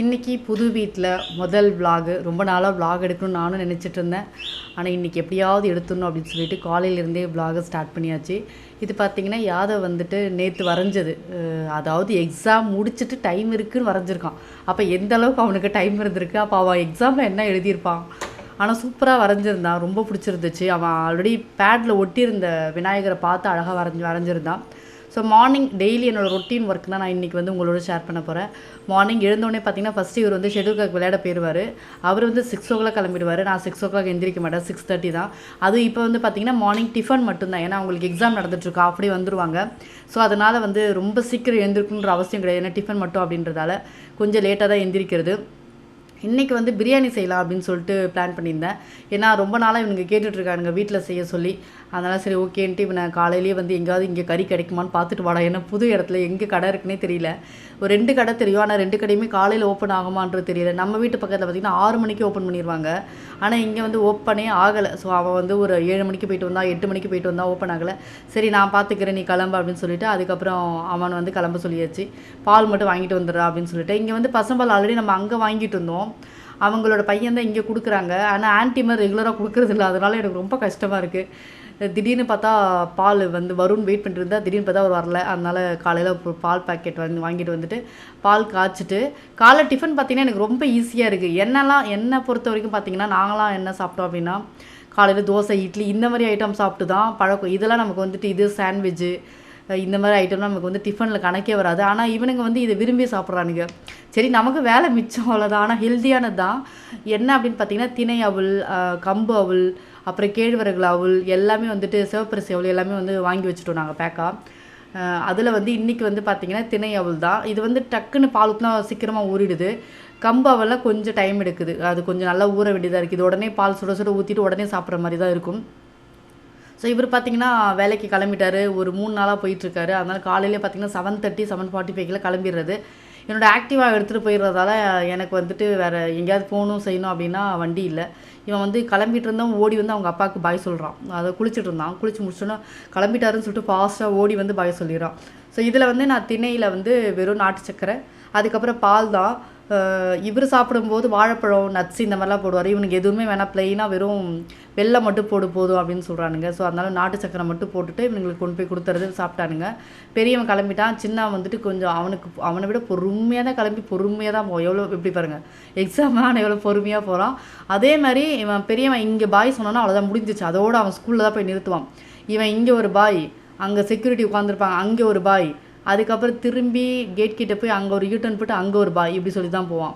இன்றைக்கி புது வீட்டில் முதல் விலாகு ரொம்ப நாளாக விலாக் எடுக்கணும்னு நானும் நினச்சிட்டு இருந்தேன். ஆனால் இன்றைக்கி எப்படியாவது எடுத்துடணும் அப்படின்னு சொல்லிட்டு காலையிலேருந்தே விலாகை ஸ்டார்ட் பண்ணியாச்சு. இது பார்த்திங்கன்னா யாதவ் வந்துட்டு நேற்று வரைஞ்சது. அதாவது எக்ஸாம் முடிச்சுட்டு டைம் இருக்குதுன்னு வரைஞ்சிருக்கான். அப்போ எந்த அளவுக்கு அவனுக்கு டைம் இருந்திருக்கு? அப்போ அவன் எக்ஸாமில் என்ன எழுதியிருப்பான்? ஆனால் சூப்பராக வரைஞ்சிருந்தான். ரொம்ப பிடிச்சிருந்துச்சு. அவன் ஆல்ரெடி பேடில் ஒட்டியிருந்த விநாயகரை பார்த்து அழகாக வரைஞ்சி வரைஞ்சிருந்தான். ஸோ மார்னிங் டெய்லி என்னோட ரொட்டீன் ஒர்க் தான் நான் இன்றைக்கி வந்து உங்களோட ஷேர் பண்ண போகிறேன் மார்னிங் எழுந்தோடனே பார்த்தீங்கன்னா ஃபஸ்ட்டு இவர் வந்து ஷெட்யூல் கிளாக் விளையாட போயிடுவார் அவர் வந்து சிக்ஸ் ஓ கிளாக் கிளம்பிடுவார். நான் சிக்ஸ் ஓ கிளாக் எந்திரிக்க மாட்டேன். சிக்ஸ் தேர்ட்டி தான். அது இப்போ வந்து பார்த்தீங்கன்னா மார்னிங் டிஃபன் மட்டும்தான். ஏன்னா அவங்களுக்கு எக்ஸாம் நடந்துட்டுருக்கா அப்படியே வந்துருவாங்க. ஸோ அதனால் வந்து ரொம்ப சீக்கிரம் எழுந்திருக்குன்ற அவசியம் கிடையாது. ஏன்னா டிஃபன் மட்டும் அப்படின்றதால கொஞ்சம் லேட்டாக தான் எந்திரிக்கிறது. இன்றைக்கி வந்து பிரியாணி செய்யலாம் அப்படின்னு சொல்லிட்டு பிளான் பண்ணியிருந்தேன். ஏன்னா ரொம்ப நாளாக இவனுங்க கேட்டுட்ருக்கானுங்க வீட்டில் செய்ய சொல்லி. அதனால் சரி ஓகேன்ட்டு இவனை காலையிலேயே வந்து எங்கேயாவது இங்கே கறி கிடைக்குமான்னு பார்த்துட்டு வாடா. ஏன்னா புது இடத்துல எங்கே கடை இருக்குன்னே தெரியல. ஒரு ரெண்டு கடை தெரியும். ஆனால் ரெண்டு கடையுமே காலையில் ஓப்பன் ஆகுமான்றது தெரியல. நம்ம வீட்டு பக்கத்தில் பார்த்திங்கன்னா ஆறு மணிக்கு ஓப்பன் பண்ணிடுவாங்க ஆனால் இங்கே வந்து ஓப்பனே ஆகலை. ஸோ அவன் வந்து ஒரு ஏழு மணிக்கு போயிட்டு வந்தான் எட்டு மணிக்கு போயிட்டு வந்தால் ஓப்பன் ஆகலை. சரி நான் பார்த்துக்கிறேன் நீ கிளம்பு அப்படின்னு சொல்லிட்டு அதுக்கப்புறம் அவன் வந்து கிளம்ப சொல்லியாச்சு. பால் மட்டும் வாங்கிட்டு வந்துடுறா அப்படின்னு சொல்லிட்டு. இங்கே வந்து பசம்பால் ஆல்ரெடி நம்ம அங்கே வாங்கிட்டு இருந்தோம். அவங்களோட பையன் தான் இங்கே கொடுக்குறாங்க. ஆனால் ஆன்டிமர் ரெகுலராக கொடுக்குறது இல்லை. அதனால எனக்கு ரொம்ப கஷ்டமாக இருக்குது திடீர்னு பார்த்தா பால் வந்து வரும்னு வெயிட் பண்ணிட்டு இருந்தால் திடீர்னு பார்த்தா அவர் வரல. அதனால காலையில் பால் பாக்கெட் வந்து வாங்கிட்டு வந்துட்டு பால் காய்ச்சிட்டு காலை டிஃபன் பார்த்தீங்கன்னா எனக்கு ரொம்ப ஈஸியாக இருக்குது என்னெல்லாம் என்னை பொறுத்த வரைக்கும் பார்த்தீங்கன்னா நாங்களாம் என்ன சாப்பிட்டோம் அப்படின்னா காலையில் தோசை இட்லி இந்த மாதிரி ஐட்டம் சாப்பிட்டு தான் பழக்கம். இதெல்லாம் நமக்கு வந்துட்டு இது சாண்ட்விட்ஜு இந்த மாதிரி ஐட்டம்லாம் நமக்கு வந்து டிஃபனில் கணக்கே வராது. ஆனால் இவனுங்க வந்து இதை விரும்பி சாப்பிட்றானுங்க. சரி நமக்கு வேலை மிச்சம் அவ்வளோதான் ஆனால் ஹெல்த்தியானது தான் என்ன அப்படின்னு பார்த்தீங்கன்னா திணை அவல் கம்பு அவள் அப்புறம் கேழ்வரகு அவள் எல்லாமே வந்துட்டு சிவப்பரிசி அவள் எல்லாமே வந்து வாங்கி வச்சுட்டோம் நாங்கள் பேக்காக அதில் வந்து இன்றைக்கி வந்து பார்த்திங்கன்னா திணை அவல் தான். இது வந்து டக்குன்னு பால் ஊற்றினா சீக்கிரமாக ஊறிடுது. கம்பு அவல்லாம் கொஞ்சம் டைம் எடுக்குது. அது கொஞ்சம் நல்லா ஊற வேண்டியதாக இருக்குது இது உடனே பால் சுட சுட ஊற்றிட்டு உடனே சாப்பிட்ற மாதிரி தான் இருக்கும். ஸோ இவர் பார்த்தீங்கன்னா வேலைக்கு கிளம்பிட்டார். ஒரு மூணு நாளாக போயிட்டுருக்காரு. அதனால் காலையிலே பார்த்தீங்கன்னா செவன் தேர்ட்டி செவன் ஃபார்ட்டி ஃபைவ்ல கிளம்பிடுறது. என்னோடய ஆக்டிவாக எடுத்துகிட்டு போயிடுறதால எனக்கு வந்துட்டு வேறு எங்கேயாவது போகணும் செய்யணும் அப்படின்னா வண்டி இல்லை. இவன் வந்து கிளம்பிட்டு இருந்தவன் ஓடி வந்து அவங்க அப்பாவுக்கு பாய் சொல்கிறான் அதை குளிச்சுட்டு இருந்தான் குளிச்சு முடிச்சோன்னா கிளம்பிட்டாருன்னு சொல்லிட்டு ஃபாஸ்ட்டாக ஓடி வந்து பாய் சொல்லிடுறான். ஸோ இதில் வந்து நான் திணையில் வந்து வெறும் நாட்டு சக்கரை. அதுக்கப்புறம் பால் தான். இவர் சாப்பிடும்போது வாழைப்பழம் நட்ஸ் இந்த மாதிரிலாம் போடுவார். இவனுக்கு எதுவுமே வேணாம். ப்ளெயினாக வெறும் வெள்ளை மட்டும் போடு போதும் அப்படின்னு சொல்கிறானுங்க ஸோ அதனால நாட்டு சக்கரை மட்டும் போட்டுட்டு இவங்களுக்கு கொண்டு போய் கொடுத்துறது சாப்பிட்டானுங்க. பெரியவன் கிளம்பிட்டான். சின்னவன் வந்துட்டு கொஞ்சம் அவனுக்கு அவனை விட பொறுமையாக தான் கிளம்பி பொறுமையாக தான் போவோம் எவ்வளோ எப்படி பாருங்கள் எக்ஸாம் ஆனால் எவ்வளோ பொறுமையாக போகிறான் அதே மாதிரி இவன் பெரியவன் இங்கே பாய் சொன்னான்னா அவ்வளோதான் முடிஞ்சிச்சு. அதோடு அவன் ஸ்கூலில் தான் போய் நிறுத்துவான். இவன் இங்கே ஒரு பாய் அங்கே செக்யூரிட்டி உட்காந்துருப்பாங்க அங்கே ஒரு பாய். அதுக்கப்புறம் திரும்பி கேட் கிட்டே போய் அங்கே ஒரு யூட்டர்ன் போட்டு அங்கே ஒரு பாய் இப்படி சொல்லி தான் போவான்.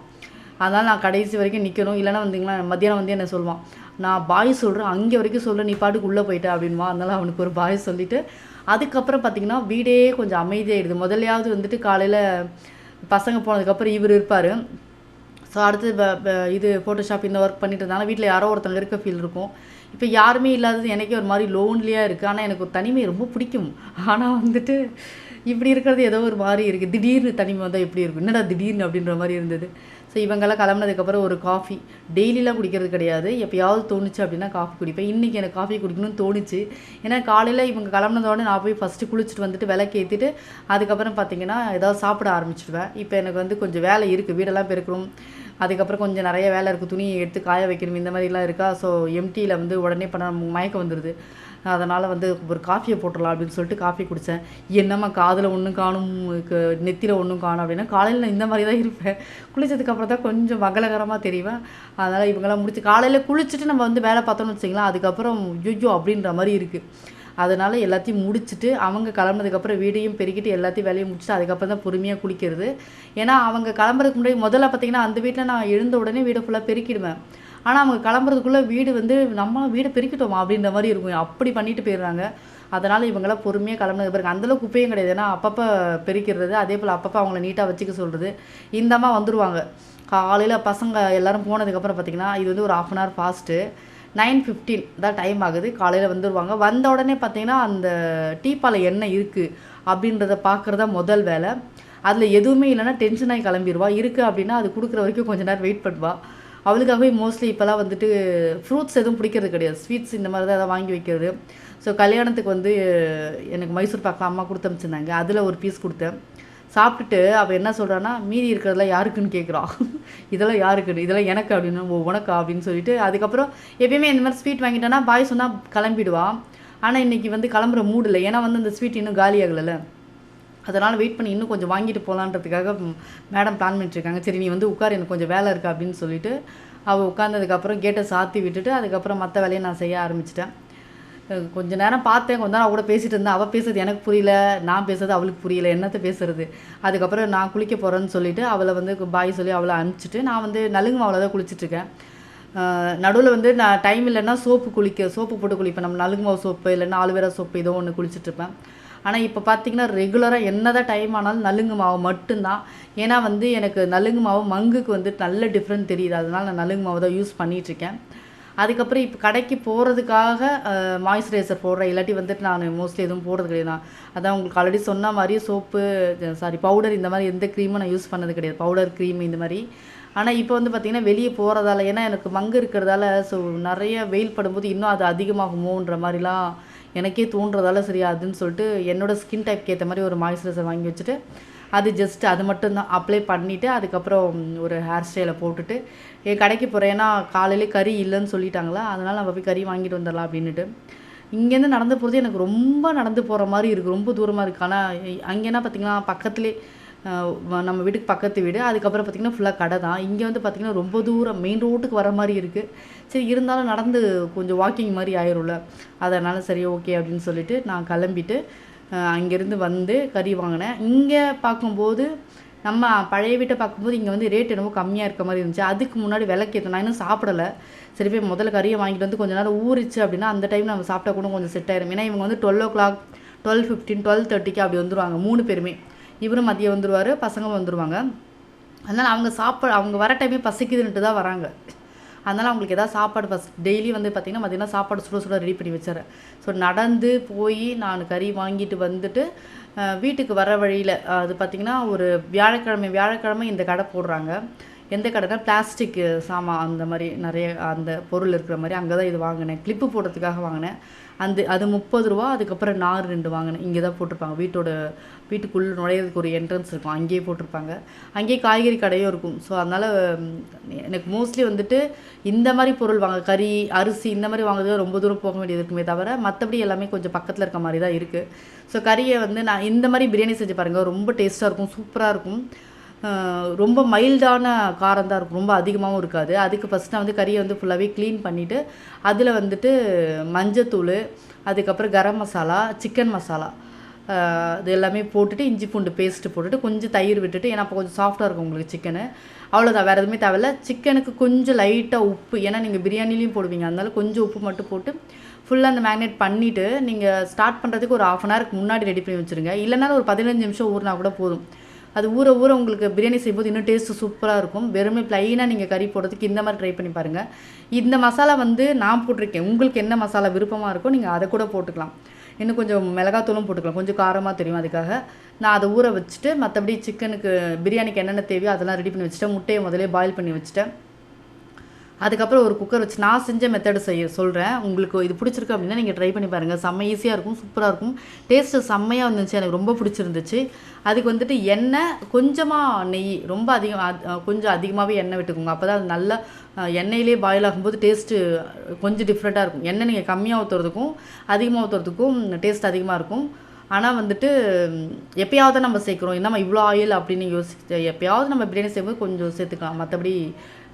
அதனால் நான் கடைசி வரைக்கும் நிற்கணும் இல்லைன்னா வந்தீங்களா மத்தியானம் வந்து என்ன சொல்லுவான்? நான் பாய் சொல்கிறேன் அங்கே வரைக்கும் சொல்ல. நீ பாட்டுக்கு உள்ளே போயிட்ட அப்படின்வா அதனால் அவனுக்கு ஒரு பாய் சொல்லிவிட்டு அதுக்கப்புறம் பார்த்திங்கன்னா வீடே கொஞ்சம் அமைதியாகிடுது முதல்லையாவது வந்துட்டு காலையில் பசங்க போனதுக்கப்புறம் இவர் இருப்பார். ஸோ அடுத்து இது ஃபோட்டோஷாப் இந்த ஒர்க் பண்ணிட்டு இருந்தாலும் வீட்டில் யாரோ ஒருத்தங்க இருக்க ஃபீல் இருக்கும். இப்போ யாருமே இல்லாதது எனக்கே ஒரு மாதிரி லோன்லியாக இருக்குது ஆனால் எனக்கு ஒரு தனிமை ரொம்ப பிடிக்கும். ஆனால் வந்துட்டு இப்படி இருக்கிறது ஏதோ ஒரு மாதிரி இருக்குது திடீர்னு தனிமை வந்தால் எப்படி இருக்கும்? என்னடா திடீர்னு அப்படின்ற மாதிரி இருந்தது. ஸோ இவங்கெல்லாம் கிளம்புனதுக்கப்புறம் ஒரு காஃபி டெய்லிலாம் குடிக்கிறது கிடையாது. எப்போயாவது தோணுச்சு அப்படின்னா காஃபி குடிப்பேன். இன்றைக்கி எனக்கு காஃபி குடிக்கணும்னு தோணுச்சு. ஏன்னா காலையில் இவங்க கிளம்புனதோட நான் போய் ஃபஸ்ட்டு குளிச்சுட்டு வந்துட்டு விளக்கு ஏற்றிட்டு அதுக்கப்புறம் பார்த்தீங்கன்னா ஏதாவது சாப்பிட ஆரம்பிச்சிடுவேன் இப்போ எனக்கு வந்து கொஞ்சம் வேலை இருக்குது வீடெல்லாம் பெருக்கணும். அதுக்கப்புறம் கொஞ்சம் நிறைய வேலை இருக்குது துணியை எடுத்து காய வைக்கணும். இந்த மாதிரிலாம் இருக்கா? ஸோ எம்டியில் வந்து உடனே பண்ண மயக்கம் வந்துடுது அதனால் வந்து ஒரு காஃபியை போட்டுடலாம் அப்படின்னு சொல்லிட்டு காஃபி குடித்தேன் என்னம்மா காதில் ஒன்றும் காணும் நெத்தியில் ஒன்றும் காணும் அப்படின்னா காலையில் இந்த மாதிரி தான் இருப்பேன் குளிச்சதுக்கப்புறம் தான் கொஞ்சம் மங்களகரமாக தெரிவேன். அதனால் இவங்கெல்லாம் முடிச்சு காலையில் குளிச்சுட்டு நம்ம வந்து வேலை பார்த்தோம்னு வச்சிங்களேன் அதுக்கப்புறம் ஐயோ அப்படின்ற மாதிரி இருக்குது அதனால் எல்லாத்தையும் முடிச்சுட்டு அவங்க கிளம்புனதுக்கப்புறம் வீடையும் பெருக்கிட்டு எல்லாத்தையும் வேலையும் முடிச்சுட்டு அதுக்கப்புறம் தான் பொறுமையாக குளிக்கிறது. ஏன்னா அவங்க கிளம்புறதுக்கு முன்னாடி முதல்ல பார்த்தீங்கன்னா அந்த வீட்டில் நான் எழுந்த உடனே வீடை ஃபுல்லாக பெருக்கிடுவேன். ஆனால் அவங்க கிளம்புறதுக்குள்ளே வீடு வந்து நம்ம வீடை பெருக்கிட்டோமா? அப்படின்ற மாதிரி இருக்கும். அப்படி பண்ணிட்டு போயிடுறாங்க. அதனால் இவங்களாம் பொறுமையாக கிளம்புனது பிறகு அந்தளவுக்கு குப்பையும் கிடையாது. ஏன்னா அப்பப்போ பெருக்கிறது அதே போல் அப்பப்போ அவங்கள நீட்டாக வச்சுக்க சொல்கிறது இந்த வந்துடுவாங்க காலையில் பசங்க எல்லோரும் போனதுக்கப்புறம் பார்த்தீங்கன்னா இது வந்து ஒரு half an hour fast nine fifteen தான் டைம் ஆகுது. காலையில் வந்துடுவாங்க வந்த உடனே பார்த்தீங்கன்னா அந்த டீப்பால் என்ன இருக்குது அப்படின்றத பார்க்குறதா முதல் வேலை. அதில் எதுவுமே இல்லைன்னா டென்ஷன் ஆகி கிளம்பிடுவா இருக்குது அப்படின்னா அது கொடுக்குற வரைக்கும் கொஞ்ச நேரம் வெயிட் பண்ணுவா. அவளுக்காகவே மோஸ்ட்லி இப்போலாம் வந்துட்டு ஃப்ரூட்ஸ் எதுவும் பிடிக்கிறது கிடையாது. ஸ்வீட்ஸ் இந்த மாதிரி தான் எதாவது வாங்கி வைக்கிறது. ஸோ கல்யாணத்துக்கு வந்து எனக்கு மைசூர் பாக்கம் அம்மா கொடுத்து அனுப்பிச்சிருந்தாங்க. அதில் ஒரு பீஸ் கொடுத்தேன். சாப்பிட்டுட்டு அவள் என்ன சொல்கிறான்னா மீதி இருக்கிறதெல்லாம் யாருக்குன்னு கேட்குறான் இதெல்லாம் யாருக்குன்னு? இதெல்லாம் எனக்கு அப்படின்னு ஓ உனக்கா? அப்படின்னு சொல்லிட்டு அதுக்கப்புறம் எப்பயுமே இந்த மாதிரி ஸ்வீட் வாங்கிட்டேன்னா பாய் சொன்னால் கிளம்பிடுவான் ஆனால் இன்றைக்கி வந்து கிளம்புற மூடு இல்லை. ஏன்னா வந்து அந்த ஸ்வீட் இன்னும் காலி ஆகலைல்ல. அதனால் வெயிட் பண்ணி இன்னும் கொஞ்சம் வாங்கிட்டு போகலான்றதுக்காக மேடம் பிளான் பண்ணிட்டுருக்காங்க. சரி நீ வந்து உட்கார் எனக்கு கொஞ்சம் வேலை இருக்கா அப்படின்னு சொல்லிட்டு அவள் உட்காந்ததுக்கப்புறம் கேட்டை சாத்தி விட்டுட்டு அதுக்கப்புறம் மற்ற வேலையை நான் செய்ய ஆரம்பிச்சிட்டேன். கொஞ்ச நேரம் பார்த்தேன். கொஞ்ச நேரம் அவ கூட பேசிட்டு இருந்தேன். அவள் பேசுறது எனக்கு புரியல. நான் பேசுறது அவளுக்கு புரியல. என்னத்தை பேசுறது? அதுக்கப்புறம் நான் குளிக்க போகிறேன்னு சொல்லிட்டு அவளை வந்து பாய் சொல்லி அவளை அனுப்பிச்சிட்டு நான் வந்து நலுங்கு மாவில் தான் குளிச்சிட்ருக்கேன் நடுவில் வந்து நான் டைம் இல்லைன்னா சோப்பு குளிக்க சோப்பு போட்டு குளிப்பேன். நம்ம நலுங்கு மாவு சோப்பு இல்லைன்னா ஆலுவேரா சோப்பு ஏதோ ஒன்று குளிச்சிட்ருப்பேன் ஆனால் இப்போ பார்த்தீங்கன்னா ரெகுலராக என்ன தான் டைம் ஆனாலும் நலுங்கு மாவு மட்டும்தான். ஏன்னா வந்து எனக்கு நலுங்கு மாவு மங்குக்கு வந்து நல்ல டிஃப்ரெண்ட் தெரியுது. அதனால நான் நலுங்கு மாவு தான் யூஸ் பண்ணிகிட்ருக்கேன் அதுக்கப்புறம் இப்போ கடைக்கு போகிறதுக்காக மாய்ஸ்சரைசர் போடுறேன். இல்லாட்டி வந்துட்டு நான் மோஸ்ட்லி எதுவும் போடுறது கிடையாது. நான் அதான் உங்களுக்கு ஆல்ரெடி சொன்ன மாதிரி சோப்பு சாரி பவுடர் இந்த மாதிரி எந்த க்ரீமும் நான் யூஸ் பண்ணது கிடையாது. பவுடர் க்ரீம் இந்த மாதிரி. ஆனால் இப்போ வந்து பார்த்திங்கன்னா வெளியே போகிறதால ஏன்னா எனக்கு மங்கு இருக்கிறதால ஸோ நிறைய வெயில் படும்போது இன்னும் அது அதிகமாகுமோன்ற மாதிரிலாம் எனக்கே தோன்றதால சரி அதுன்னு சொல்லிட்டு என்னோடய ஸ்கின் டைப்க்கு ஏற்ற மாதிரி ஒரு மாய்ஸ்சரைசர் வாங்கி வச்சுட்டு அது ஜஸ்ட் அது மட்டும்தான் அப்ளை பண்ணிவிட்டு அதுக்கப்புறம் ஒரு ஹேர் ஸ்டைலை போட்டுட்டு என் கடைக்கு போகிறேன் ஏன்னா காலையிலே கறி இல்லைன்னு சொல்லிட்டாங்களா? அதனால் நம்ம போய் கறி வாங்கிட்டு வந்துடலாம் அப்படின்னுட்டு. இங்கேருந்து நடந்து போகிறது எனக்கு ரொம்ப நடந்து போகிற மாதிரி இருக்குது ரொம்ப தூரமாக இருக்குது ஆனால் அங்கேனா பார்த்திங்கன்னா பக்கத்துலேயே நம்ம வீட்டுக்கு பக்கத்து வீடு. அதுக்கப்புறம் பார்த்திங்கன்னா ஃபுல்லாக கடை தான். இங்கே வந்து பார்த்திங்கன்னா ரொம்ப தூரம் மெயின் ரோட்டுக்கு வர மாதிரி இருக்குது சரி இருந்தாலும் நடந்து கொஞ்சம் வாக்கிங் மாதிரி ஆயிரும்ல. அதனால் சரி ஓகே அப்படின்னு சொல்லிட்டு நான் கிளம்பிட்டு அங்கேருந்து வந்து கறி வாங்கினேன். இங்கே பார்க்கும்போது நம்ம பழைய வீட்டை பார்க்கும்போது இங்கே வந்து ரேட் என்னமோ கம்மியாக இருக்க மாதிரி இருந்துச்சு. அதுக்கு முன்னாடி விலைக்கு நான் இன்னும் சாப்பிடலை. சரி போய் முதல்ல கறியை வாங்கிட்டு வந்து கொஞ்ச நேரம் ஊறிச்சு அப்படின்னா அந்த டைம் நம்ம சாப்பிட்டா கூட கொஞ்சம் செட் ஆயிரும். ஏன்னா இவங்க வந்து twelve o'clock twelve fifteen twelve தேர்ட்டிக்கு அப்படி வந்துருவாங்க. மூணு பேருமே. இவரும் மதியம் வந்துருவார் பசங்களும் வந்துருவாங்க. அதனால் அவங்க சாப்பிட அவங்க வர டைமே பசிக்குதுன்ட்டு தான் வராங்க. அதனால் அவங்களுக்கு எதாவது சாப்பாடு ஃபஸ்ட் டெய்லி வந்து பார்த்திங்கன்னா மதியானம் சாப்பாடு சுட சுட ரெடி பண்ணி வச்சிடறேன். ஸோ நடந்து போய் நான் கறி வாங்கிட்டு வந்துட்டு வீட்டுக்கு வர வழியில் அது பார்த்திங்கன்னா ஒரு வியாழக்கிழமை வியாழக்கிழமை இந்த கடை போடுறாங்க. எந்த கடைனா பிளாஸ்டிக் சாமான் அந்த மாதிரி நிறைய அந்த பொருள் இருக்கிற மாதிரி அங்கே தான் இது வாங்கினேன். கிளிப்பு போடுறதுக்காக வாங்கினேன். அந்த அது முப்பது ரூபா அதுக்கப்புறம் நார் ரெண்டு வாங்கினேன். இங்கே தான் போட்டிருப்பாங்க. வீட்டோட வீட்டுக்குள்ளே நுழையிறதுக்கு ஒரு என்ட்ரன்ஸ் இருக்கும். அங்கேயே போட்டிருப்பாங்க. அங்கேயே காய்கறி கடையும் இருக்கும். ஸோ அதனால் எனக்கு மோஸ்ட்லி வந்துட்டு இந்த மாதிரி பொருள் வாங்க கறி அரிசி இந்த மாதிரி வாங்குறது ரொம்ப தூரம் போக வேண்டியது இருக்குமே தவிர மற்றபடி எல்லாமே கொஞ்சம் பக்கத்தில் இருக்க மாதிரி தான் இருக்குது ஸோ கறியை வந்து நான் இந்த மாதிரி பிரியாணி செஞ்சு பாருங்கள் ரொம்ப டேஸ்ட்டாக இருக்கும். சூப்பராக இருக்கும். ரொம்ப மைல்டான காரம் தான் இருக்கும். ரொம்ப அதிகமாகவும் இருக்காது. அதுக்கு ஃபஸ்ட்டு நான் வந்து கறியை வந்து ஃபுல்லாகவே க்ளீன் பண்ணிவிட்டு அதில் வந்துட்டு மஞ்சத்தூள் அதுக்கப்புறம் கரம் மசாலா சிக்கன் மசாலா இது எல்லாமே போட்டுட்டு இஞ்சி பூண்டு பேஸ்ட்டு போட்டுட்டு கொஞ்சம் தயிர் விட்டுட்டு ஏன்னா அப்போ கொஞ்சம் சாஃப்டாக இருக்கும் உங்களுக்கு சிக்கனு அவ்வளோதான் வேறு எதுவுமே தேவையில்ல. சிக்கனுக்கு கொஞ்சம் லைட்டாக உப்பு ஏன்னா நீங்கள் பிரியாணிலையும் போடுவீங்க. அதனால கொஞ்சம் உப்பு மட்டும் போட்டு ஃபுல்லாக அந்த மேக்னேட் பண்ணிவிட்டு நீங்கள் ஸ்டார்ட் பண்ணுறதுக்கு ஒரு ஆஃப் அன் ஹவருக்கு முன்னாடி ரெடி பண்ணி வச்சுருங்க. இல்லைனாலும் ஒரு பதினஞ்சு நிமிஷம் ஊறினா கூட போதும். அது ஊற ஊற உங்களுக்கு பிரியாணி செய்யும்போது இன்னும் டேஸ்ட்டு சூப்பராக இருக்கும். வெறுமே ப்ளைனாக நீங்கள் கறி போடுறதுக்கு இந்த மாதிரி ட்ரை பண்ணி பாருங்கள் இந்த மசாலா வந்து நான் போட்டிருக்கேன். உங்களுக்கு என்ன மசாலா விருப்பமாக இருக்கோ நீங்கள் அதை கூட போட்டுக்கலாம். இன்னும் கொஞ்சம் மிளகாத்தூளும் போட்டுக்கலாம். கொஞ்சம் காரமாக தெரியும் அதுக்காக. நான் அதை ஊற வச்சுட்டு மற்றபடி சிக்கனுக்கு பிரியாணிக்கு என்னென்ன தேவையோ அதெல்லாம் ரெடி பண்ணி வச்சுட்டேன். முட்டையை முதலே பாயில் பண்ணி வச்சுட்டேன். அதுக்கப்புறம் ஒரு குக்கர் வச்சு நான் செஞ்ச மெத்தடு செய்ய சொல்கிறேன் உங்களுக்கு இது பிடிச்சிருக்கு அப்படின்னா நீங்கள் ட்ரை பண்ணி பாருங்கள் செம்ம ஈஸியாக இருக்கும் சூப்பராக இருக்கும். டேஸ்ட்டு செம்மையாக வந்துச்சு எனக்கு ரொம்ப பிடிச்சிருந்துச்சு. அதுக்கு வந்துட்டு எண்ணெய் கொஞ்சமாக நெய் ரொம்ப அதிகம் கொஞ்சம் அதிகமாகவே எண்ணெய் விட்டுக்கோங்க. அப்போ தான் அது நல்லா எண்ணெயிலே பாயில் ஆகும்போது டேஸ்ட்டு கொஞ்சம் டிஃப்ரெண்ட்டாக இருக்கும். எண்ணெய் நீங்கள் கம்மியாக ஊற்றுறதுக்கும் அதிகமாக ஊற்றுறதுக்கும் டேஸ்ட் அதிகமாக இருக்கும். ஆனால் வந்துட்டு எப்போயாவது எப்பயாவது நம்ம சேர்க்குறோம். என்னம்மா இவ்வளோ ஆயில் அப்படின்னு யோசி எப்பயாவது நம்ம பிரியாணி செய்யும்போது கொஞ்சம் சேர்த்துக்கலாம். மற்றபடி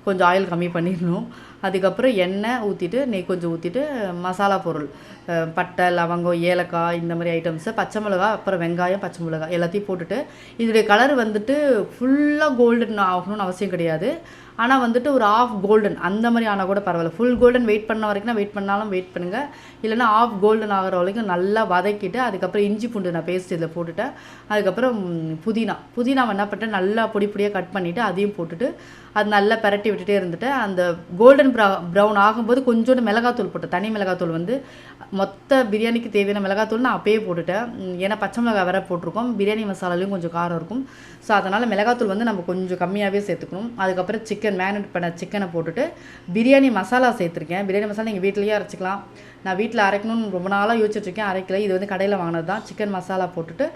கொஞ்சம் ஆயில் கம்மி பண்ணிடணும். அதுக்கப்புறம் எண்ணெய் ஊற்றிட்டு நெய் கொஞ்சம் ஊற்றிட்டு மசாலா பொருள். பட்டை லவங்கம் ஏலக்காய் இந்த மாதிரி ஐட்டம்ஸை பச்சை மிளகா அப்புறம் வெங்காயம் பச்சை மிளகாய் எல்லாத்தையும் போட்டுட்டு இதோடைய கலர் வந்துட்டு ஃபுல்லாக கோல்டன் ஆகணும்னு அவசியம் கிடையாது. ஆனால் வந்துட்டு ஒரு ஆஃப் கோல்டன் அந்த மாதிரி ஆனால் கூட பரவாயில்ல. ஃபுல் கோல்டன் வெயிட் பண்ண வரைக்கும் வெயிட் பண்ணாலும் வெயிட் பண்ணுங்கள் இல்லைனா ஆஃப் கோல்டன் ஆகிற வரைக்கும் நல்லா வதக்கிட்டு அதுக்கப்புறம் இஞ்சி பூண்டு நான் பேஸ்ட் இதில் போட்டுட்டேன். அதுக்கப்புறம் புதினா புதினாவை என்ன பண்ணிட்டேன் நல்லா பொடி பொடியாக கட் பண்ணிவிட்டு அதையும் போட்டுட்டு அது நல்லா பிரட்டி விட்டுட்டே இருந்துட்டு அந்த கோல்டன் ப்ரௌ ப்ரௌன் ஆகும்போது கொஞ்சோண்டு மிளகாத்தூள் போட்டேன். தனி மிளகாத்தூள் வந்து மொத்த பிரியாணிக்கு தேவையான மிளகாத்தூள் நான் அப்பயே போட்டுட்டேன். ஏன்னா பச்சை மிளகா வேற போட்டிருக்கோம். பிரியாணி மசாலாலையும் கொஞ்சம் காரம் இருக்கும். ஸோ அதனால் மிளகாத்தூள் வந்து நம்ம கொஞ்சம் கம்மியாகவே சேர்த்துக்கணும். அதுக்கப்புறம் சிக்கன் மேரினேட் பண்ண சிக்கனை போட்டுட்டு பிரியாணி மசாலா சேர்த்துருக்கேன். பிரியாணி மசாலா நீங்கள் வீட்லேயே அரைச்சிக்கலாம். நான் வீட்டில் அரைக்கணும்னு ரொம்ப நாளாக யோசிச்சுட்ருக்கேன். அரைக்கல. இது வந்து கடையில் வாங்கினது தான். சிக்கன் மசாலா போட்டுட்டு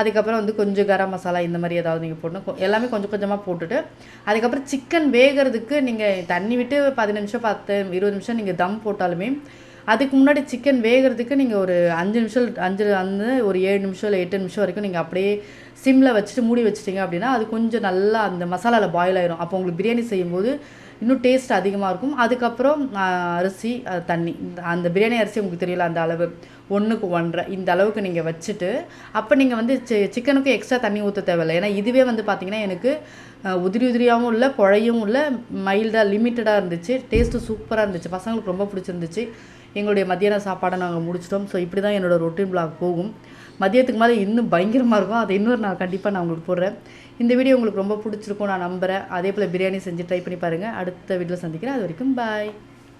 அதுக்கப்புறம் வந்து கொஞ்சம் கரம் மசாலா இந்த மாதிரி ஏதாவது நீங்கள் போடணும். எல்லாமே கொஞ்சம் கொஞ்சமாக போட்டுட்டு அதுக்கப்புறம் சிக்கன் வேகிறதுக்கு நீங்கள் தண்ணி விட்டு பதினஞ்சு நிமிஷம் பத்து இருபது நிமிஷம் நீங்கள் தம் போட்டாலுமே அதுக்கு முன்னாடி சிக்கன் வேகிறதுக்கு நீங்கள் ஒரு அஞ்சு நிமிஷம் அஞ்சு வந்து ஒரு ஏழு நிமிஷம் இல்லை எட்டு நிமிஷம் வரைக்கும் நீங்கள் அப்படியே சிம்மில் வச்சுட்டு மூடி வச்சிட்டிங்க அப்படின்னா அது கொஞ்சம் நல்லா அந்த மசாலாவில் பாயில் ஆயிரும். அப்போ உங்களுக்கு பிரியாணி செய்யும்போது இன்னும் டேஸ்ட் அதிகமாக இருக்கும். அதுக்கப்புறம் அரிசி தண்ணி. இந்த- அந்த பிரியாணி அரிசி உங்களுக்கு தெரியல அந்த அளவு. ஒன்றுக்கு ஒன்றரை. இந்த அளவுக்கு நீங்கள் வச்சுட்டு அப்போ நீங்கள் வந்து சி சிக்கனுக்கு எக்ஸ்ட்ரா தண்ணி ஊற்ற தேவையில்லை. ஏன்னா இதுவே வந்து பார்த்தீங்கன்னா எனக்கு உதிரி உதிரியாகவும் இல்லை குழையும் இல்லை. மைல்டாக லிமிட்டடாக இருந்துச்சு. டேஸ்ட்டு சூப்பராக இருந்துச்சு. பசங்களுக்கு ரொம்ப பிடிச்சிருந்துச்சு. எங்களுடைய மத்தியான சாப்பாடை நாங்கள் முடிச்சிட்டோம். ஸோ இப்படி தான் என்னோட ரொட்டீன் பிளாக் போகும். மதியத்துக்கு மேலே இன்னும் பயங்கரமாக இருக்கும். அதை இன்னொரு நாள் கண்டிப்பாக நான் உங்களுக்கு போடுறேன். இந்த வீடியோ உங்களுக்கு ரொம்ப பிடிச்சிருக்கும் நான் நம்புகிறேன் அதே போல் பிரியாணி செஞ்சு ட்ரை பண்ணி பாருங்கள் அடுத்த வீட்டில் சந்திக்கிறேன். அது வரைக்கும் பாய்